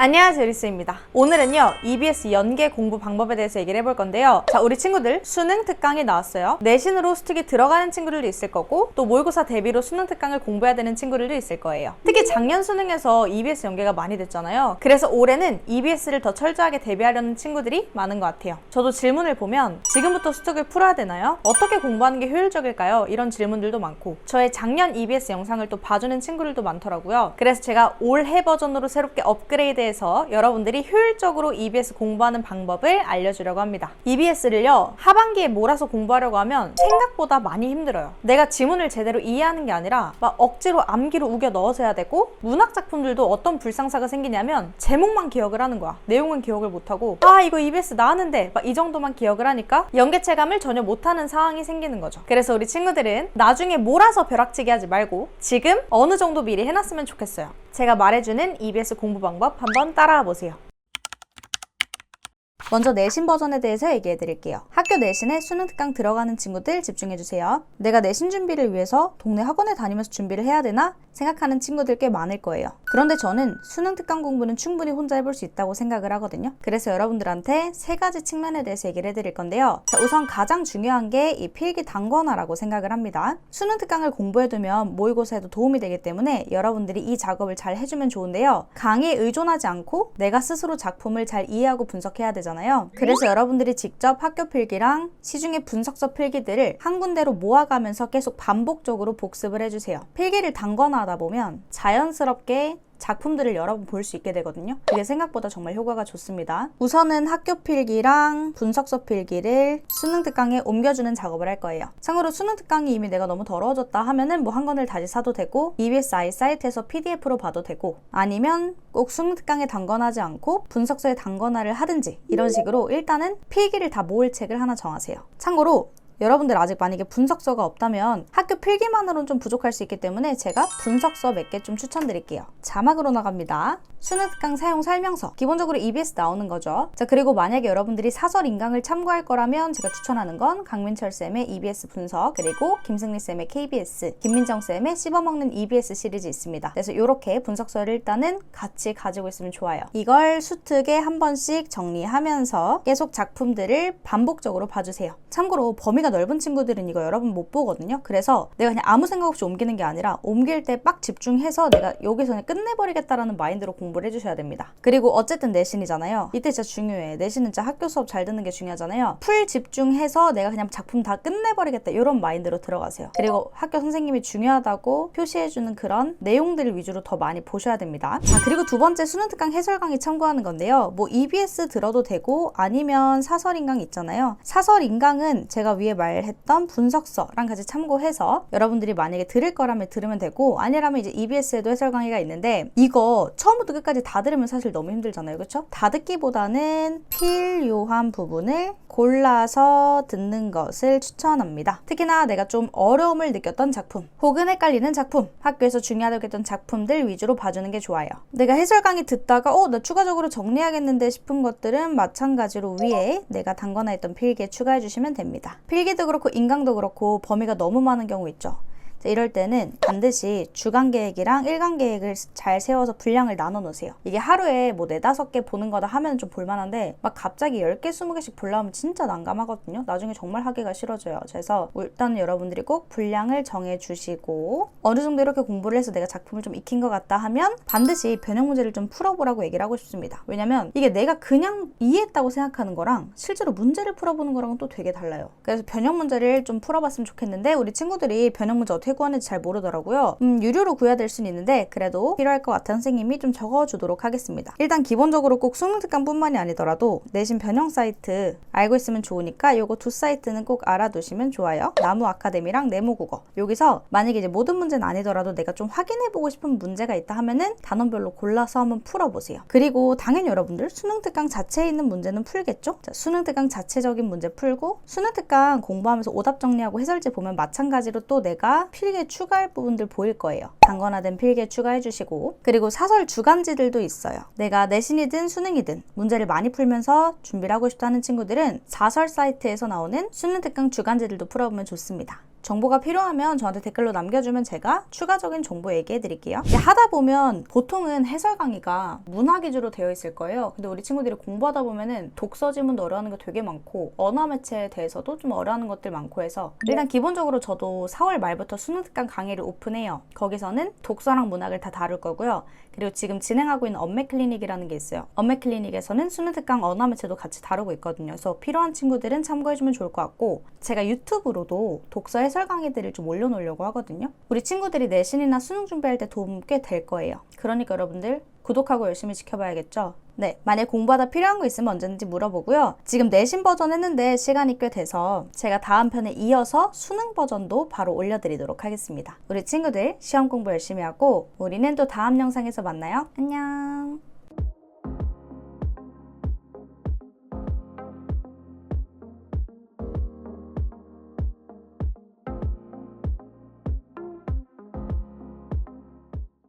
안녕하세요 리스입니다. 오늘은요 EBS 연계 공부 방법에 대해서 얘기를 해볼 건데요. 자 우리 친구들 수능 특강이 나왔어요. 내신으로 수특이 들어가는 친구들도 있을 거고 또 모의고사 대비로 수능 특강을 공부해야 되는 친구들도 있을 거예요. 특히 작년 수능에서 EBS 연계가 많이 됐잖아요. 그래서 올해는 EBS를 더 철저하게 대비하려는 친구들이 많은 것 같아요. 저도 질문을 보면 지금부터 수특을 풀어야 되나요? 어떻게 공부하는 게 효율적일까요? 이런 질문들도 많고 저의 작년 EBS 영상을 또 봐주는 친구들도 많더라고요. 그래서 제가 올해 버전으로 새롭게 업그레이드 해서 여러분들이 효율적으로 EBS 공부하는 방법을 알려주려고 합니다. EBS를요, 하반기에 몰아서 공부하려고 하면 생각보다 많이 힘들어요. 내가 지문을 제대로 이해하는 게 아니라 막 억지로 암기로 우겨 넣어서 해야 되고 문학 작품들도 어떤 불상사가 생기냐면 제목만 기억을 하는 거야. 내용은 기억을 못하고 아 이거 EBS 나왔는데 막 이 정도만 기억을 하니까 연계체감을 전혀 못하는 상황이 생기는 거죠. 그래서 우리 친구들은 나중에 몰아서 벼락치기 하지 말고 지금 어느 정도 미리 해놨으면 좋겠어요. 제가 말해주는 EBS 공부 방법 한번 따라와 보세요. 먼저 내신 버전에 대해서 얘기해 드릴게요. 학교 내신에 수능 특강 들어가는 친구들 집중해 주세요. 내가 내신 준비를 위해서 동네 학원에 다니면서 준비를 해야 되나? 생각하는 친구들 꽤 많을 거예요. 그런데 저는 수능 특강 공부는 충분히 혼자 해볼 수 있다고 생각을 하거든요. 그래서 여러분들한테 세 가지 측면에 대해서 얘기를 해드릴 건데요. 자, 우선 가장 중요한 게 이 필기 단권화라고 생각을 합니다. 수능 특강을 공부해두면 모의고사에도 도움이 되기 때문에 여러분들이 이 작업을 잘 해주면 좋은데요. 강의에 의존하지 않고 내가 스스로 작품을 잘 이해하고 분석해야 되잖아요. 그래서 여러분들이 직접 학교 필기랑 시중의 분석서 필기들을 한 군데로 모아가면서 계속 반복적으로 복습을 해주세요. 필기를 단권화하다 보면 자연스럽게 작품들을 여러 번 볼 수 있게 되거든요. 이게 생각보다 정말 효과가 좋습니다. 우선은 학교 필기랑 분석서 필기를 수능 특강에 옮겨주는 작업을 할 거예요. 참고로 수능 특강이 이미 내가 너무 더러워졌다 하면은 뭐 한 권을 다시 사도 되고 EBSI 사이트에서 PDF로 봐도 되고 아니면 꼭 수능 특강에 단권하지 않고 분석서에 단권화를 하든지 이런 식으로 일단은 필기를 다 모을 책을 하나 정하세요. 참고로 여러분들 아직 만약에 분석서가 없다면 학교 필기만으로는 좀 부족할 수 있기 때문에 제가 분석서 몇 개 좀 추천드릴게요. 자막으로 나갑니다. 수능 특강 사용 설명서. 기본적으로 EBS 나오는 거죠. 자, 그리고 만약에 여러분들이 사설 인강을 참고할 거라면 제가 추천하는 건 강민철 쌤의 EBS 분석, 그리고 김승리 쌤의 KBS, 김민정 쌤의 씹어먹는 EBS 시리즈 있습니다. 그래서 이렇게 분석서를 일단은 같이 가지고 있으면 좋아요. 이걸 수특에 한 번씩 정리하면서 계속 작품들을 반복적으로 봐주세요. 참고로 범위가 넓은 친구들은 이거 여러분 못 보거든요. 그래서 내가 그냥 아무 생각 없이 옮기는 게 아니라 옮길 때 빡 집중해서 내가 여기서 그냥 끝내버리겠다라는 마인드로 공부를 해주셔야 됩니다. 그리고 어쨌든 내신이잖아요. 이때 진짜 중요해. 내신은 진짜 학교 수업 잘 듣는 게 중요하잖아요. 풀 집중해서 내가 그냥 작품 다 끝내버리겠다 이런 마인드로 들어가세요. 그리고 학교 선생님이 중요하다고 표시해주는 그런 내용들 위주로 더 많이 보셔야 됩니다. 자 그리고 두 번째 수능 특강 해설 강의 참고하는 건데요. 뭐 EBS 들어도 되고 아니면 사설 인강 있잖아요. 사설 인강은 제가 위에 말했던 분석서랑 같이 참고해서 여러분들이 만약에 들을 거라면 들으면 되고 아니라면 이제 EBS에도 해설 강의가 있는데 이거 처음부터 끝까지 다 들으면 사실 너무 힘들잖아요. 그렇죠? 다 듣기보다는 필요한 부분을 골라서 듣는 것을 추천합니다. 특히나 내가 좀 어려움을 느꼈던 작품 혹은 헷갈리는 작품 학교에서 중요하다고 했던 작품들 위주로 봐주는 게 좋아요. 내가 해설 강의 듣다가 어, 나 추가적으로 정리해야겠는데 싶은 것들은 마찬가지로 위에 내가 단권화했던 필기에 추가해 주시면 됩니다. 필기 도 그렇고 인강도 그렇고 범위가 너무 많은 경우 있죠. 자, 이럴 때는 반드시 주간 계획이랑 일간 계획을 잘 세워서 분량을 나눠 놓으세요. 이게 하루에 뭐 네다섯 개 보는 거다 하면 좀 볼만한데 막 갑자기 10개, 20개씩 보려면 진짜 난감하거든요. 나중에 정말 하기가 싫어져요. 그래서 일단 여러분들이 꼭 분량을 정해 주시고 어느 정도 이렇게 공부를 해서 내가 작품을 좀 익힌 것 같다 하면 반드시 변형 문제를 좀 풀어보라고 얘기를 하고 싶습니다. 왜냐면 이게 내가 그냥 이해했다고 생각하는 거랑 실제로 문제를 풀어보는 거랑은 또 되게 달라요. 그래서 변형 문제를 좀 풀어봤으면 좋겠는데 우리 친구들이 변형 문제 어떻게 구하는지 잘 모르더라고요. 음, 유료로 구해야 될 수는 있는데 그래도 필요할 것 같은 선생님이 좀 적어주도록 하겠습니다. 일단 기본적으로 꼭 수능 특강뿐만이 아니더라도 내신 변형 사이트 알고 있으면 좋으니까 요거 두 사이트는 꼭 알아두시면 좋아요. 나무 아카데미랑 네모국어. 여기서 만약에 이제 모든 문제는 아니더라도 내가 좀 확인해보고 싶은 문제가 있다 하면은 단원별로 골라서 한번 풀어보세요. 그리고 당연히 여러분들 수능 특강 자체에 있는 문제는 풀겠죠? 자, 수능 특강 자체적인 문제 풀고 수능 특강 공부하면서 오답 정리하고 해설지 보면 마찬가지로 또 내가 필기에 추가할 부분들 보일 거예요. 단권화된 필기에 추가해 주시고 그리고 사설 주간지들도 있어요. 내가 내신이든 수능이든 문제를 많이 풀면서 준비를 하고 싶다는 친구들은 사설 사이트에서 나오는 수능 특강 주간지들도 풀어보면 좋습니다. 정보가 필요하면 저한테 댓글로 남겨주면 제가 추가적인 정보 얘기해 드릴게요. 하다 보면 보통은 해설 강의가 문학 위주로 되어 있을 거예요. 근데 우리 친구들이 공부하다 보면은 독서 지문도 어려워하는 거 되게 많고 언어 매체에 대해서도 좀 어려워하는 것들 많고 해서 일단 기본적으로 저도 4월 말부터 수능 특강 강의를 오픈해요. 거기서는 독서랑 문학을 다 다룰 거고요. 그리고 지금 진행하고 있는 엄매 클리닉이라는 게 있어요. 엄매 클리닉에서는 수능 특강 언어 매체도 같이 다루고 있거든요. 그래서 필요한 친구들은 참고해 주면 좋을 것 같고 제가 유튜브로도 독서 해설 강의들을 좀 올려놓으려고 하거든요. 우리 친구들이 내신이나 수능 준비할 때 도움 꽤 될 거예요. 그러니까 여러분들 구독하고 열심히 지켜봐야겠죠? 네, 만약 공부하다 필요한 거 있으면 언제든지 물어보고요. 지금 내신 버전 했는데 시간이 꽤 돼서 제가 다음 편에 이어서 수능 버전도 바로 올려드리도록 하겠습니다. 우리 친구들 시험 공부 열심히 하고 우리는 또 다음 영상에서 만나요. 안녕.